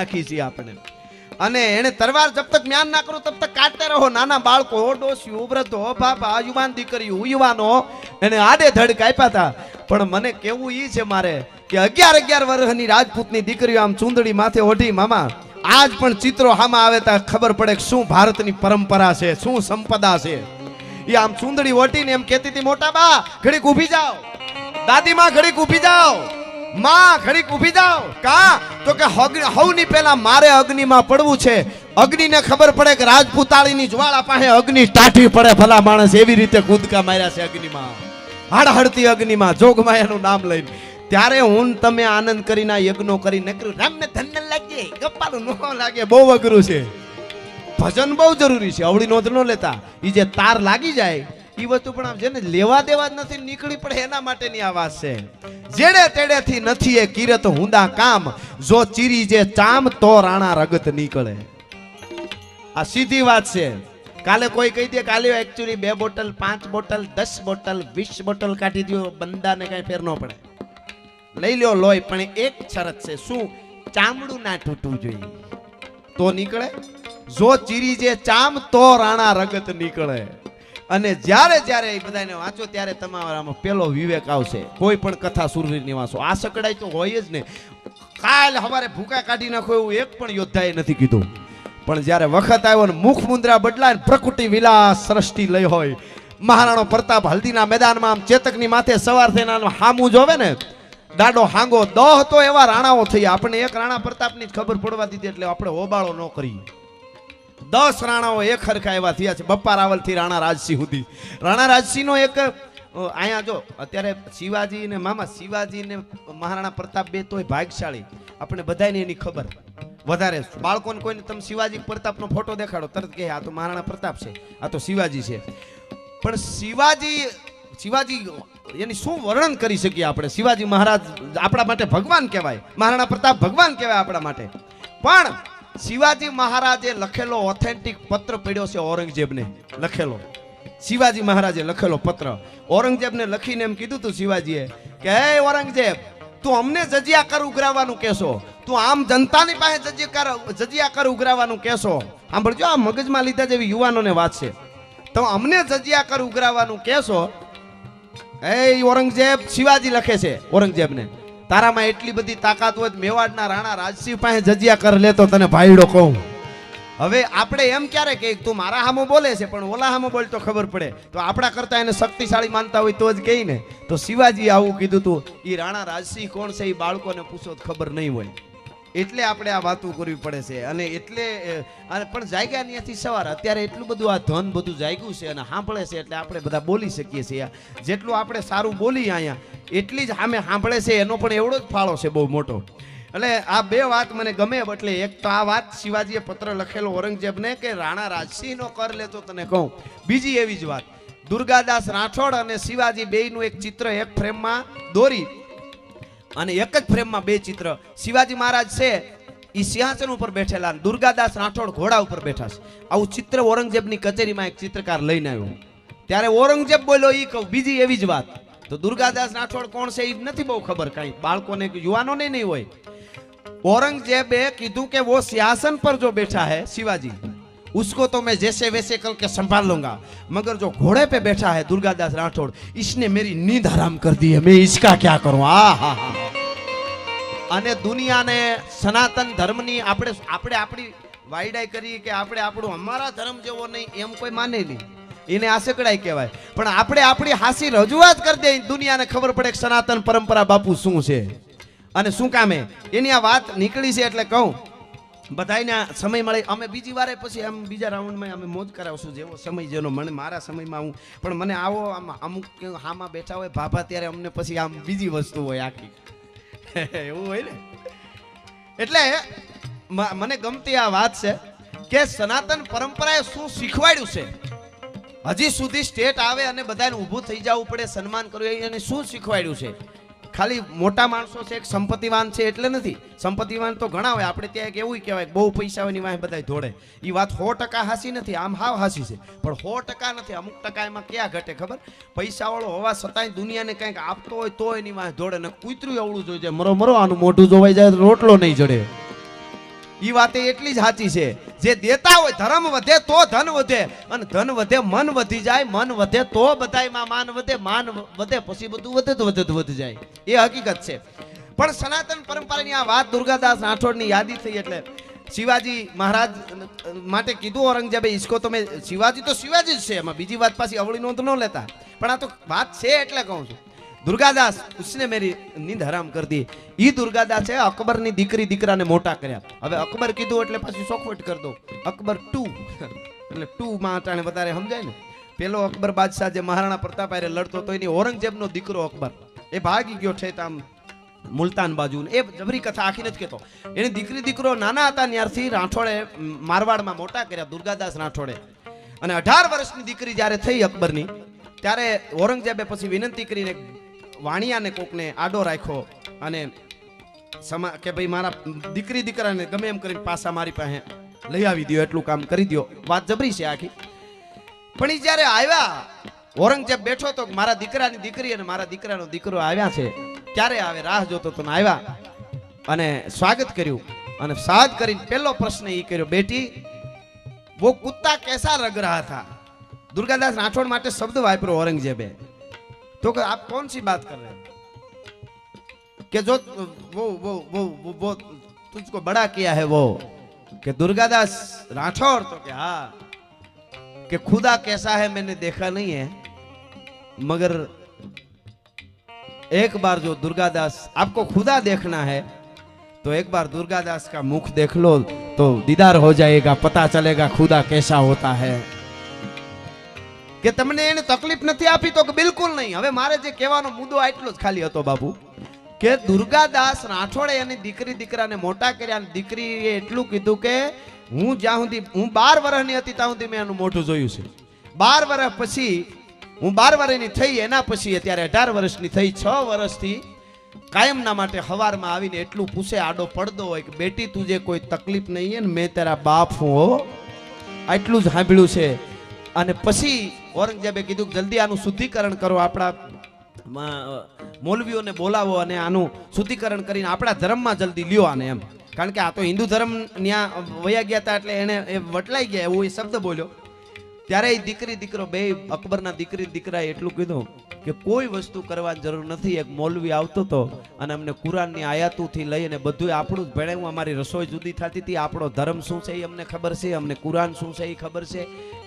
રાખી છે આપણે. અને એને તરવાર જબ તક જ્ઞાન ના કરો તબ તક કાઢતા રહો. નાના બાળકો ડોસીઓ વૃદ્ધો બાપા યુવાન દીકરીઓ યુવાનો. એને આડે ધડ કાપ્યા હતા પણ મને કેવું ઈ છે મારે કે અગિયાર અગિયાર વર્ષની રાજપૂતની દીકરીઓ આમ ચૂંદડી માથે ઓઢી, મામા, આજ પણ ચિત્રો હામાં આવે ત્યાં ખબર પડે કે શું ભારતની પરંપરા છે, શું સંપદા છે. એ આમ ચૂંદડી ઓટીને એમ કહેતી હતી, મોટા બા, ઘડીક ઊભી જાઓ. દાદીમાં ઘડીક ઊભી જાઓ. માં ઘડીક ઊભી જાઓ. કા? તો કે હવની પહેલા મારે અગ્નિમાં પડવું છે. અગ્નિને ખબર પડે કે રાજપુતાળીની જ્વાળા પાસે અગ્નિ ટાઢી પડે. ભલા માણસ એવી રીતે કૂદકા માર્યા છે અગ્નિમાં. હાડહડતી અગ્નિમાં જોગમાયાનું નામ લઈને. ત્યારે હું તમે આનંદ કરીને યજ્ઞો કરી નકરું રામને ધન લાગે. ગપ્પાનું ન લાગે. બહુ અઘરું છે. ભજન બહુ જરૂરી છે. અવળી નોંધ ન લેતા. એ જે તાર લાગી જાય એ વસ્તુ પણ આમ જેને લેવા દેવા જ નથી, નીકળી પડે એના માટેની આ વાત છે. જેડે તેડેથી નથી એ કિરત હુંદા કામ, જો ચીરી જે ચામ તો રાણા રગત નીકળે. આ સીધી વાત છે. કાલે કોઈ કહી દે કાલે એકચ્યુઅલી બે બોટલ, પાંચ બોટલ, દસ બોટલ, વીસ બોટલ કાઢી દો બંદાને કઈ ફેર ન પડે. લઈ લ્યો લોહી, પણ એક શરત છે, શું? ચામડું ના તૂટવું જોઈએ. તો નીકળે. જો ચીરી જે ચામ તો રાણા રગત નીકળે. અને જ્યારે જ્યારે એ બધાને વાંચો ત્યારે તમારામાં પેલો વિવેક આવશે. કોઈ પણ કથા સુરવીરની વાંચો આ સકડાઈ તો હોય જ ને. કાલ હવારે ભૂકા કાઢી નાખો એવું એક પણ યોદ્ધાએ નથી કીધું. પણ જ્યારે વખત આવ્યો ને મુખ મુદ્રા બદલાય પ્રકૃતિ વિલાસ સૃષ્ટિ લઈ હોય. મહારાણો પ્રતાપ હલ્દીના મેદાનમાં આમ ચેતકની માથે સવાર થઈને હામું જોવે ને, દાડો હાંગો દહ તો એવા રાણાઓ થઈ આપણે એક રાણા પ્રતાપની જ ખબર પડવા દીધી એટલે આપણે હોબાળો ન કરીએ દસ રાણાઓ એક હરખા એવા થયા છે. બપ્પા રાવલથી રાણા રાજસિંહ સુધી. રાણા રાજસિંહનો એક અહીંયા જો, અત્યારે શિવાજી ને મામા શિવાજી ને મહારાણા પ્રતાપ બે તોય ભાગશાળી. આપણે બધાને એની ખબર. વધારે બાળકોને કોઈને તમે શિવાજી પ્રતાપનો ફોટો દેખાડો, તરત કહે, આ તો મહારાણા પ્રતાપ છે, આ તો શિવાજી છે. પણ શિવાજી શિવાજી એની શું વર્ણન કરી શકીએ આપણે? શિવાજી મહારાજ આપણા માટે ભગવાન કહેવાય. મહારાણા પ્રતાપ ભગવાન કહેવાય આપણા માટે. પણ શિવાજી મહારાજે લખેલો ઓથેન્ટિક પત્ર પડ્યો છે ઔરંગઝેબને લખેલો. શિવાજી મહારાજે લખેલો પત્ર. ઔરંગઝેબને લખીને એમ કીધું તું શિવાજીએ કે, હે ઔરંગઝેબ, તું અમને જજિયા કર ઉઘરાવવાનું કહેશો. તું આમ જનતાની પાસે જજિયા કર જજિયા કર ઉઘરાવવાનું કહેશો. સાંભળજો, આ મગજમાં લીધા જેવી યુવાનોને વાત છે. તો અમને જજિયા કર ઉઘરાવવાનું કહેશો. એ ઔરંગઝેબ, શિવાજી લખે છે ઔરંગઝેબને. તારામાં એટલી બધી તાકાત હોય મેવાડના રાણા રાજસિંહ પાસે જજિયા કર લેતો તને ભાઈડો કહું. હવે આપણે એમ ક્યારે કે તું મારા હામો બોલે છે, પણ ઓલા હામો બોલ તો ખબર પડે. તો આપણા કરતા એને શક્તિશાળી માનતા હોય તો જ કહી ને તો શિવાજી આવું કીધું તું એ રાણા રાજસિંહ કોણ છે એ બાળકોને પૂછો તો ખબર નહીં હોય. એટલે આપણે આ વાતું કરવી પડે છે. અને એટલે પણ જાગ્યા ત્યાંથી સવાર. અત્યારે એટલું બધું આ ધન બધું જાગ્યું છે અને સાંભળે છે એટલે આપણે બધા બોલી શકીએ છીએ. જેટલું આપણે સારું બોલી અહીંયા, એટલી જ સામે સાંભળે છે. એનો પણ એવડો જ ફાળો છે, બહુ મોટો. એટલે આ બે વાત મને ગમે એટલે એક તો આ વાત શિવાજીએ પત્ર લખેલો ઔરંગઝેબને કે, રાણા રાજસિંહનો કર લેતો તને કહું. બીજી એવી જ વાત. દુર્ગાદાસ રાઠોડ અને શિવાજી બેયનું એક ચિત્ર એક ફ્રેમમાં દોરી. અને એક જ ફ્રેમમાં બે ચિત્ર. શિવાજી મહારાજ છે એ સિંહાસન ઉપર બેઠેલા દુર્ગાદાસ રાઠોડ ઘોડા ઉપર બેઠા છે. આવું ચિત્ર ઔરંગઝેબની કચેરીમાં એક ચિત્રકાર લઈને આવ્યો. ત્યારે ઔરંગઝેબ બોલ્યો એ કહું, બીજી એવી જ વાત. તો દુર્ગાદાસ રાઠોડ કોણ છે એ નથી બહુ ખબર કાંઈ. બાળકોને યુવાનોને નહીં હોય. ઔરંગઝેબે કીધું કે, વો સિંહાસન પર જો બેઠા હે શિવાજી. उसको तो मैं जैसे वैसे करके संभाल लूंगा मगर जो घोड़े पे बैठा है दुर्गादास राठौड़ इसने मेरी नींद हराम कर दी है मैं इसका क्या करूं आ हा हा અને દુનિયાને સનાતન ધર્મની આપણે આપણે આપણી વાયડાઈ કરી કે આપણે આપણું અમારા ધર્મ જેવો નહીં એમ કોઈ માને નહીં એને આસકડાઈ કહેવાય પણ આપણે આપણી હાસી રજૂઆત કરી દે દુનિયાને ખબર પડે કે સનાતન પરંપરા બાપુ શું છે અને શું કામે એની આ વાત નીકળી છે એટલે કહું બધાને સમય મળે. અમે બીજી વારે પછી આમ બીજા રાઉન્ડમાં અમે મોજ કરાવશું જેવો સમય જેનો મને, મારા સમયમાં હું, પણ મને આવો આમ અમુક હામાં બેઠા હોય, ભાભા ત્યારે અમને પછી આમ બીજી વસ્તુ હોય આખી. એવું હોય ને? એટલે મને ગમતી આ વાત છે કે સનાતન પરંપરાએ શું શીખવાડ્યું છે? હજી સુધી સ્ટેટ આવે અને બધાને ઊભું થઈ જવું પડે, સન્માન કરવું એને શું શીખવાડ્યું છે? ખાલી મોટા માણસો છે, એક સંપત્તિવાન છે એટલે નથી. સંપત્તિવાન તો ઘણા હોય, આપણે ત્યાં એક એવું કહેવાય બહુ પૈસા હોય વાંહે બધા ધોડે એ વાત સો ટકા હાસી નથી, આમ હાવ હાસી છે. પણ સો ટકા નથી, અમુક ટકા એમાં ક્યાં ઘટે ખબર? પૈસાવાળો હોવા છતાંય દુનિયાને કંઈક આપતો હોય તો એની વાંહે ધોડે ને કૂતરું એવડું જોઈ જાય. મરો મરો, આનું મોઢું જોવાઈ જાય, રોટલો નહીં જડે. ઈ વાતે એટલી જ સાચી છે. જે દેતા હોય, ધર્મ વધે તો ધન વધે. અને ધન વધે, મન વધી જાય, મન વધે તો બધાયમાં માન વધે માન વધે પછી બધું વધે તો વધે તો વધી જાય. એ હકીકત છે. પણ સનાતન પરંપરાની આ વાત દુર્ગાદાસ રાઠોડની યાદી થઈ એટલે શિવાજી મહારાજ માટે કીધું ઔરંગઝેબે, ઈસકો તમે શિવાજી, તો શિવાજી જ છે. એમાં બીજી વાત પાછી અવળી નોંધ ન લેતા. પણ આ તો વાત છે એટલે કહું છું. દુર્ગાદાસ ઉસને મેરી નીંદ હરામ કરી દી ઈ દુર્ગાદાસે અકબરની દીકરી દીકરાને મોટા કર્યા. હવે અકબર કીધું એટલે પછી ચોખવટ કરી દો. અકબર ટુ. એટલે ટુ માં વધારે સમજાય ને. પેલો અકબર બાદશાહ જે મહારાણા પ્રતાપ હારે લડતો તો એની ઔરંગઝેબનો દીકરો અકબર. એ ભાગી ગયો છે આમ મુલતાન બાજુ એ જબરી કથા આખી નથી કહેતો. એની દીકરી દીકરો નાના હતા ત્યારથી રાઠોડે મારવાડમાં મોટા કર્યા, દુર્ગાદાસ રાઠોડે. અને અઢાર વર્ષની દીકરી જ્યારે થઈ અકબરની, ત્યારે ઔરંગઝેબે પછી વિનંતી કરીને વાણિયાને કોકને આડો રાખ્યો અને સમા કે ભાઈ મારા દીકરી દીકરાને ગમે એમ કરીને પાછા મારી પાસે લઈ આવી દો એટલું કામ કરી દો વાત જબરી છે આખી. પણ એ જ્યારે આવ્યા, ઔરંગઝેબ બેઠો તો મારા દીકરાની દીકરી અને મારા દીકરાનો દીકરો આવ્યા છે. ક્યારે આવે? રાહ જોતો તો આવ્યા. અને સ્વાગત કર્યું. અને સ્વાગત કરીને પહેલો પ્રશ્ન એ કર્યો, બેટી, વો કુત્તા કેસા રગ રહા થા? દુર્ગાદાસ રાઠોડ માટે શબ્દ વાપર્યો ઔરંગઝેબે. तो आप कौन सी बात कर रहे हैं? कि जो वो वो वो वो, वो तुझको बड़ा किया है वो कि दुर्गादास राठौर तो क्या? कि खुदा कैसा है मैंने देखा नहीं है मगर एक बार जो दुर्गादास आपको खुदा देखना है तो एक बार दुर्गादास का मुख देख लो तो दीदार हो जाएगा पता चलेगा खुदा कैसा होता है। કે તમને એને તકલીફ નથી આપી તો બિલકુલ નહીં. હવે મારે જે કહેવાનો મુદ્દો આટલો જ ખાલી હતો બાપુ, કે દુર્ગાદાસ રાઠોડે એની દીકરી દીકરાને મોટા કર્યા અને દીકરીએ એટલું કીધું કે હું જ્યાં સુધી, હું બાર વર્ષની હતી ત્યાં સુધી મેં એનું મોઢું જોયું છે. બાર વર્ષ પછી, હું બાર વર્ષની થઈ, એના પછી અત્યારે અઢાર વર્ષની થઈ, છ વર્ષથી કાયમના માટે હવારમાં આવીને એટલું પૂછે, આડો પડદો હોય કે બેટી, તુજે કોઈ તકલીફ નહીં ને મેં તારા બાપ હો. આટલું જ સાંભળ્યું છે. અને પછી ઔરંગઝેબે કીધું જલ્દી આનું શુદ્ધિકરણ કરો, આપણા મૌલવીઓને બોલાવો અને આનું શુદ્ધિકરણ કરીને આપણા ધર્મમાં જલ્દી લ્યો આને એમ. કારણ કે આ તો હિન્દુ ધર્મ ત્યાં વયા ગયા હતા એટલે એને એ વટલાઈ ગયા એવો એ શબ્દ બોલ્યો. ત્યારે એ દીકરી, દીકરો, બે અકબરના દીકરી, દીકરાએ એટલું કીધું કે કોઈ વસ્તુ કરવાની જરૂર નથી, એક મૌલવી આવતો હતો અને અમને કુરાનની આયાતુથી લઈ અને બધું આપણું જ ભણાવ્યું અમારી રસોઈ જુદી થતી હતી, આપણો ધર્મ શું છે એ અમને ખબર છે, અમને કુરાન શું છે એ ખબર છે.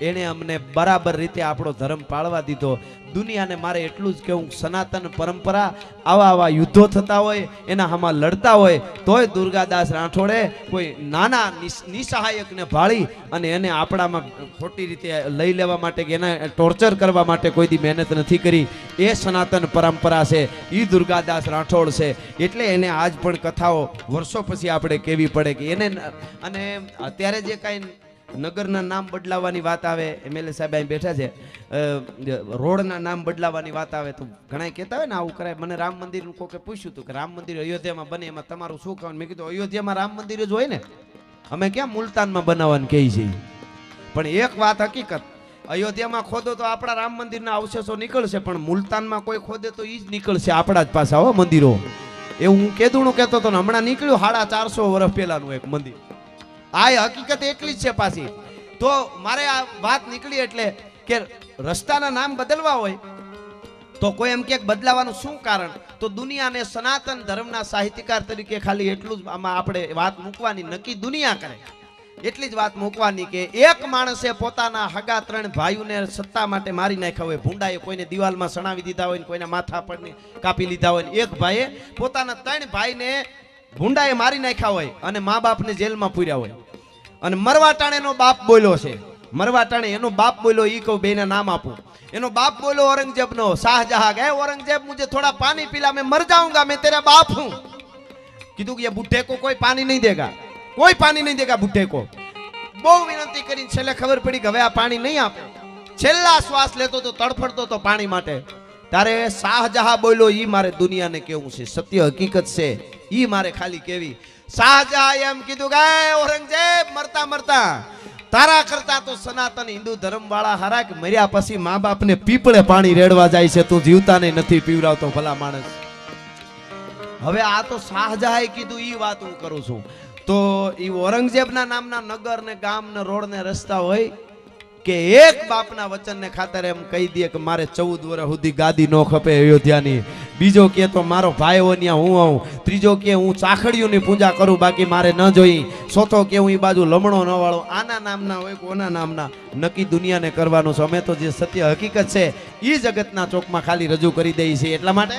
એણે અમને બરાબર રીતે આપણો ધર્મ પાળવા દીધો. દુનિયાને મારે એટલું જ કહેવું સનાતન પરંપરા, આવા આવા યુદ્ધો થતા હોય, એના આમાં લડતા હોય, તોય દુર્ગાદાસ રાઠોડે કોઈ નાના નિસ- નિસહાયકને ભાળી અને એને આપણામાં ખોટી રીતે લઈ લેવા માટે કે એના ટોર્ચર કરવા માટે કોઈ દી મહેનત નથી કરી. એ સનાતન પરંપરા છે એ દુર્ગાદાસ રાઠોડ છે. એટલે એને આજ પણ કથાઓ વર્ષો પછી આપણે કહેવી પડે કે એને અને અત્યારે જે કાંઈ નગરના નામ બદલાવાની વાત આવે એમએલએ સાહેબ અહીં બેઠા છે. રોડના નામ બદલાવાની વાત આવે તો ઘણા કહેતા હોય ને, આવું કરાય. મને રામ મંદિરનું કોકે પૂછ્યું હતું કે રામ મંદિર અયોધ્યામાં બને, એમાં તમારું શું કહેવાનું? મેં કીધું, અયોધ્યામાં રામ મંદિર જ હોય ને. અમે ક્યાં મુલતાનમાં બનાવવાનું કહી છીએ પણ એક વાત હકીકત, અયોધ્યામાં ખોદો તો આપણા રામ મંદિરના અવશેષો નીકળશે, પણ મુલતાનમાં કોઈ ખોદે તો એ જ નીકળશે આપણા જ પાસા હો, મંદિરો. એવું હું કેદુણું કહેતો હતો ને, હમણાં નીકળ્યું સાડા ચારસો વર્ષ પહેલાનું એક મંદિર. આ હકીકત એટલી જ છે પાછી. તો મારે આ વાત નીકળી એટલે કે રસ્તાના નામ બદલવા હોય, તો કોઈ એમ કે બદલાવાનું શું કારણ? તો દુનિયાને સનાતન ધર્મના સાહિત્યકાર તરીકે ખાલી એટલું જ આમાં આપણે વાત મૂકવાની, નક્કી દુનિયા કરે. એટલી જ વાત મૂકવાની કે એક માણસે પોતાના હગા ત્રણ ભાઈઓને સત્તા માટે મારી નાખ્યા હોય, ભૂંડાએ કોઈને દિવાલમાં સણાવી દીધા હોય કોઈના માથા પર કાપી લીધા હોય એક ભાઈએ પોતાના ત્રણ ભાઈને ભૂંડાએ મારી નાખ્યા હોય અને મા બાપને જેલમાં પૂર્યા હોય. અને મરવાટાણ એનો બાપ બોલ્યો છે. મરવાટાણે એનો બાપ બોલ્યો એ કહું, બેના નામ આપો. એનો બાપ બોલ્યો, ઔરંગઝેબનો. શાહજહાં. ગયા ઔરંગઝેબ મુજે થોડા પાણી પીલા, મેં મર જાઉંગા, મેં તેરા બાપ હું. કીધું કે બુઢે કો કોઈ પાણી નહીં દેગા. કોઈ પાણી નહીં દેગા બુઢે કો બહુ વિનંતી કરીને છેલ્લે ખબર પડી કે હવે આ પાણી નહીં આપે. છેલ્લા શ્વાસ લેતો તો તડફડતો તો પાણી માટે. તારે શાહજહાં બોલ્યો એ મારે દુનિયાને કેવું છે? સત્ય હકીકત છે. એ મારે ખાલી કેવી શાહજહાં એમ કીધું કે, "એ ઔરંગઝેબ, મરતા મરતા, તારા કરતા તો સનાતન હિન્દુ ધર્મ વાળા હરાક મર્યા પછી મા બાપને પીપળે પાણી રેડવા જાય છે, તું જીવતાને નથી પીવડાવતો ભલા માણસ. હવે આ તો શાહજહાએ કીધું એ વાત હું કરું છું. તો એ ઔરંગઝેબના નામના નગર ને ગામ ને રોડ ને રસ્તા હોય કે એક બાપના વચનને ખાતર એમ કહી દે કે મારે ચૌદ વર્ષ સુધી ગાદી નો ખપે અયોધ્યાની. બીજો કે તો મારો ભાઈ હોય ત્યાં હું આવું. ત્રીજો કે હું ચાખડીઓની પૂજા કરું, બાકી મારે ન જોઈ. ચોથો કે હું એ બાજુ લમણો ન વાળો. આના નામના હોય કોના નામના, નક્કી દુનિયાને કરવાનું છે. અમે તો જે સત્ય હકીકત છે એ જગતના ચોકમાં ખાલી રજૂ કરી દઈએ છીએ. એટલા માટે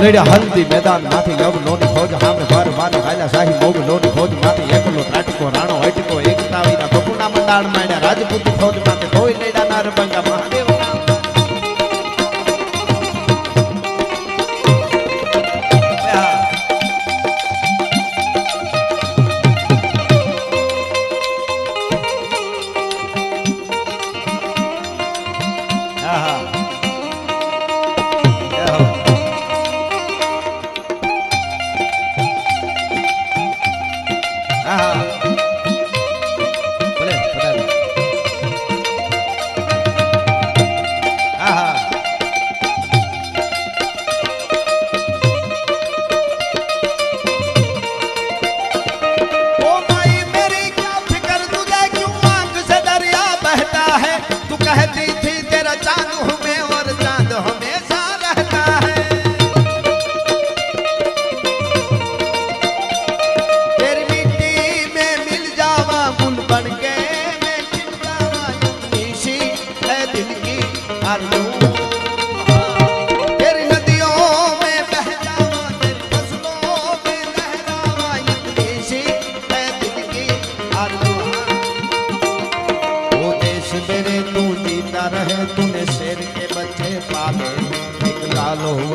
લડ્યા હલ્દી મેદાનમાંથી લવ નોની ફોજ હામે ભર માને હાલ્યા શાહી મોગ લોની darme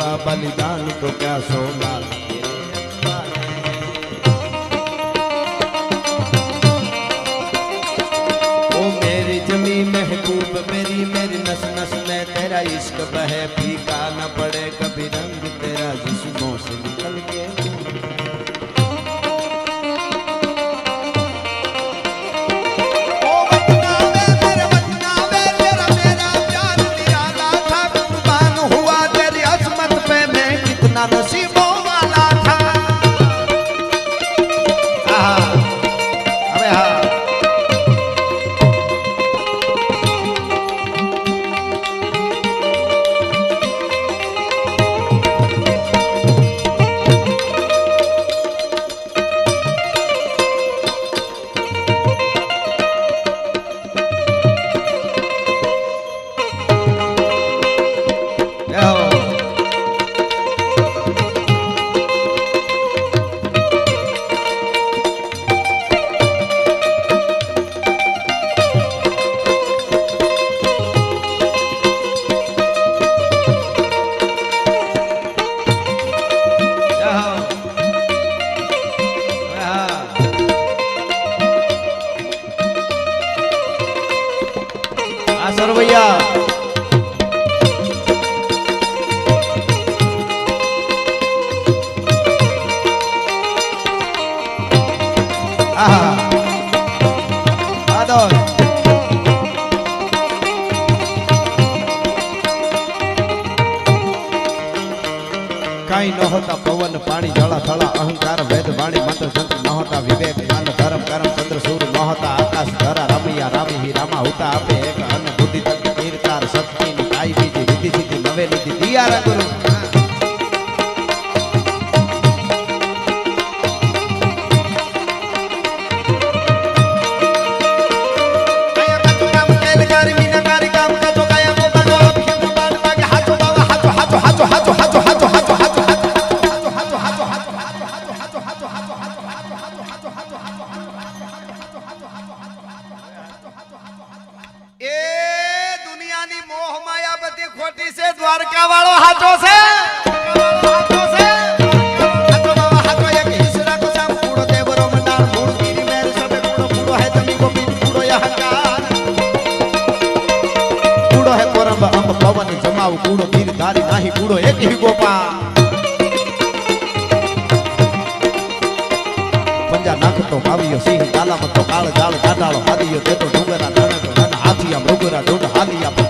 એવા બલિદાન તો ક્યાં સોના આદર કાંઈ નહોતા પવન, પાણી, જળા, થળા, અહંકાર, વેદ, વાણી મંત્ર તંત્ર નહોતા વિવેક જ્ઞાન ધર્મ, કરમ, ચંદ્ર, સૂર નહોતા આકાશ, ધરા રમૈયા રામી, હિ, રામા હુતા આપે એક, અન્ન, બુદ્ધિ તંત્ર કીર્તાર શક્તિ કાઈ બીજી વિધિ સિદ્ધિ, નવે નિધિ દિયારા ગુરુ. બીજ ખોટી છે દ્વારકા વાળો હાચો છે પવન જમાવ કૂડો ગીર ધારી નાહી કાળ જાળ કાઢાળો હાદિયો દેતો ડુંગરા ધણે હાથિયા મૃગરા ઢૂંઢ હાલિયા